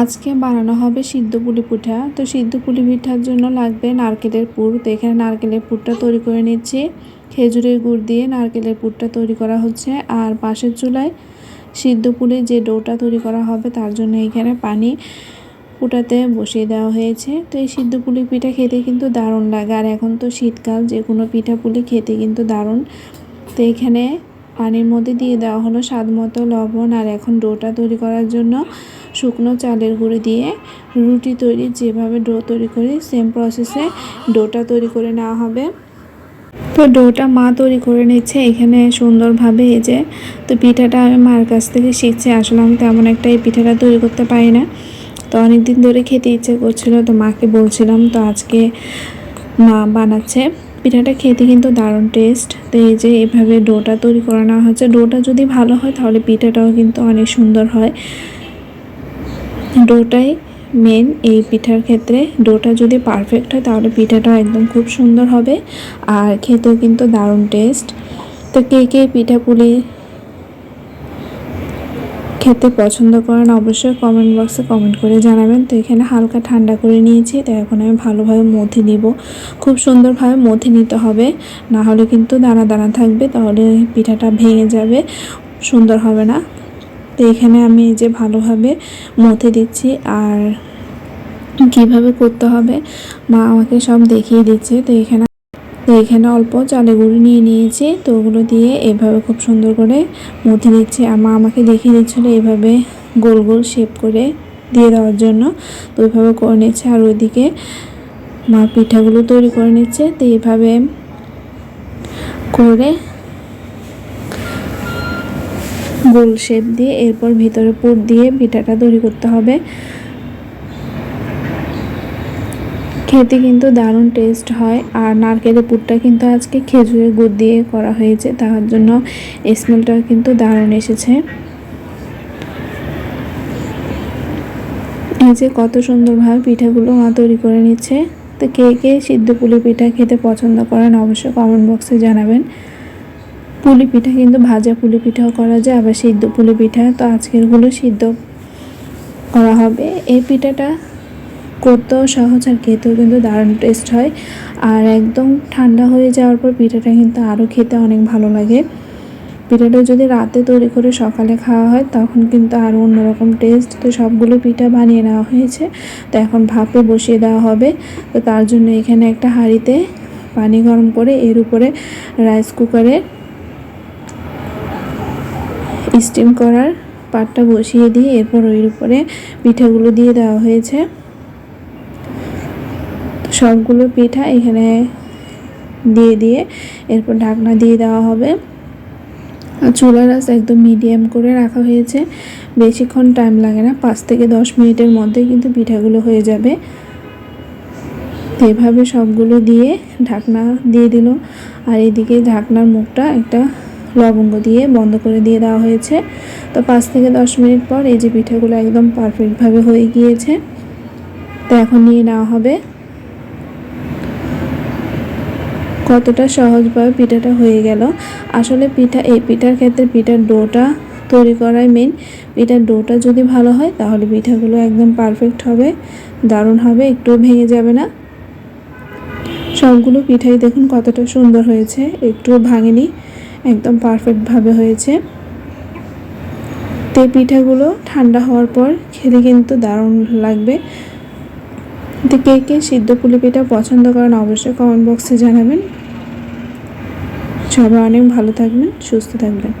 আজকে বানানো হবে সিদ্ধ পুলি পিঠা। তো সিদ্ধ পুলি পিঠার জন্য লাগবে নারকেলের পুর। তো এখানে নারকেলের পুরটা তৈরি করে নিচ্ছি। খেজুরের গুড় দিয়ে নারকেলের পুরটা তৈরি করা হচ্ছে। আর পাশের চুলায় সিদ্ধ পুলি যে ডোটা তৈরি করা হবে, তার জন্য এখানে পানি ফুটাতে বসিয়ে দেওয়া হয়েছে। তো এই সিদ্ধ পুলি পিঠা খেতে কিন্তু দারুণ লাগে। আর এখন তো শীতকাল, যে কোনো পিঠা পুলি খেতে কিন্তু দারুণ। তো এখানে পানির মধ্যে দিয়ে দেওয়া হলো স্বাদ মতো লবণ। আর এখন ডোটা তৈরি করার জন্য শুকনো চালের গুঁড়ি দিয়ে রুটি তৈরি, যেভাবে ডো তৈরি করি সেম প্রসেসে ডোটা তৈরি করে নেওয়া হবে। তো ডোটা মা তৈরি করে নিচ্ছে এখানে সুন্দরভাবে, এই যে তো পিঠাটা আমি মার কাছ থেকে শিখছি, আসলে আমি তেমন একটা এই পিঠাটা তৈরি করতে পারি না। তো অনেক দিন ধরে খেতে ইচ্ছে করছিল, তো মাকে বলছিলাম, তো আজকে মা বানাচ্ছে। পিঠাটা খেতে কিন্তু দারুণ টেস্ট তো এই যে এভাবে ডোটা তৈরি করে নেওয়া হচ্ছে। ডোটা যদি ভালো হয়, তাহলে পিঠাটাও কিন্তু অনেক সুন্দর হয়। ডোটাই মেন এই পিঠার ক্ষেত্রে। ডোটা যদি পারফেক্ট হয়, তাহলে পিঠাটা একদম খুব সুন্দর হবে। আর খেতেও কিন্তু দারুণ টেস্ট তো কে কে পিঠা পুলি খেতে পছন্দ করেন, অবশ্যই কমেন্ট বক্সে কমেন্ট করে জানাবেন। তো এখানে হালকা ঠান্ডা করে নিয়েছি তো এখন আমি ভালোভাবে মথে নিব। খুব সুন্দরভাবে মথে নিতে হবে, না হলে কিন্তু দানা দানা থাকবে, তাহলে পিঠাটা ভেঙে যাবে, সুন্দর হবে না। এখানে আমি যে ভালোভাবে মথে দিচ্ছি আর কীভাবে করতে হবে, মা আমাকে সব দেখিয়ে দিচ্ছে। তো এখানে তো এখানে অল্প চালে গুঁড়ি নিয়ে নিয়েছি, তো ওগুলো দিয়ে এভাবে খুব সুন্দর করে মথে নিচ্ছি। আর মা আমাকে দেখিয়ে দিচ্ছিল এভাবে গোল গোল শেপ করে দিয়ে দেওয়ার জন্য। তো ওইভাবে করে নিচ্ছে আর ওইদিকে মা পিঠাগুলো তৈরি করে নিচ্ছে। তো এইভাবে করে গোল শেপ দিয়ে, এরপর ভিতরে পুর দিয়ে পিঠাটা তৈরি করতে হবে। খেতে কিন্তু দারুণ টেস্ট হয়, আর নারকেলের পুরটা কিন্তু আজকে খেজুরের গুড় দিয়ে করা হয়েছে, তার জন্য স্মেলটা কিন্তু দারুণ এসেছে। এই যে কত সুন্দরভাবে পিঠাগুলো মা তৈরি করে নিচ্ছে। তো কে কে সিদ্ধ পুলি পিঠা খেতে পছন্দ করেন, অবশ্যই কমেন্ট বক্সে জানাবেন। পুলি পিঠা কিন্তু ভাজা পুলি পিঠাও করা যায়, আবার সিদ্ধ পুলি পিঠা তো আজকেরগুলো সিদ্ধ করা হবে। এই পিঠাটা করতেও সহজ আর খেতেও কিন্তু দারুণ টেস্ট হয়। আর একদম ঠান্ডা হয়ে যাওয়ার পর পিঠাটা কিন্তু আরও খেতে অনেক ভালো লাগে। পিঠাটা যদি রাতে তৈরি করে সকালে খাওয়া হয়, তখন কিন্তু আরও অন্যরকম টেস্ট তো সবগুলো পিঠা বানিয়ে নেওয়া হয়েছে। তো এখন ভাপে বসিয়ে দেওয়া হবে। তো তার জন্য এখানে একটা হাঁড়িতে পানি গরম করে এর উপরে রাইস কুকারে স্টিম করার পাটটা বসিয়ে দিয়ে এরপর ওই উপরে পিঠাগুলো দিয়ে দেওয়া হয়েছে। সবগুলো পিঠা এখানে দিয়ে দিয়ে এরপর ঢাকনা দিয়ে দেওয়া হবে। চুলার আঁচ একদম মিডিয়াম করে রাখা হয়েছে। বেশিক্ষণ টাইম লাগে না, পাঁচ থেকে দশ মিনিটের মধ্যে কিন্তু পিঠাগুলো হয়ে যাবে। এভাবে সবগুলো দিয়ে ঢাকনা দিয়ে দিল। আর এদিকে ঢাকনার মুখটা একটা লবঙ্গ দিয়ে বন্ধ করে দিয়ে দেওয়া হয়েছে। তো পাঁচ থেকে দশ মিনিট পর এই যে পিঠাগুলো একদম পারফেক্টভাবে হয়ে গিয়েছে। তো এখন নিয়ে নেওয়া হবে। কতটা সহজভাবে পিঠাটা হয়ে গেল। আসলে পিঠা, এই পিঠার ক্ষেত্রে পিঠার ডোটা তৈরি করাই মেন পিঠার ডোটা যদি ভালো হয়, তাহলে পিঠাগুলো একদম পারফেক্ট হবে। দারুণ হবে একটুও ভেঙে যাবে না। সবগুলো পিঠাই দেখুন কতটা সুন্দর হয়েছে একটুও ভাঙেনি। একদম পারফেক্টভাবে হয়েছে। তে পিঠাগুলো ঠান্ডা হওয়ার পর খেতে কিন্তু দারুণ লাগবে। তো কে কে সিদ্ধ পুলি পিঠা পছন্দ করেন অবশ্যই কমেন্ট বক্সে জানাবেন। সবাই অনেক ভালো থাকবেন, সুস্থ থাকবেন।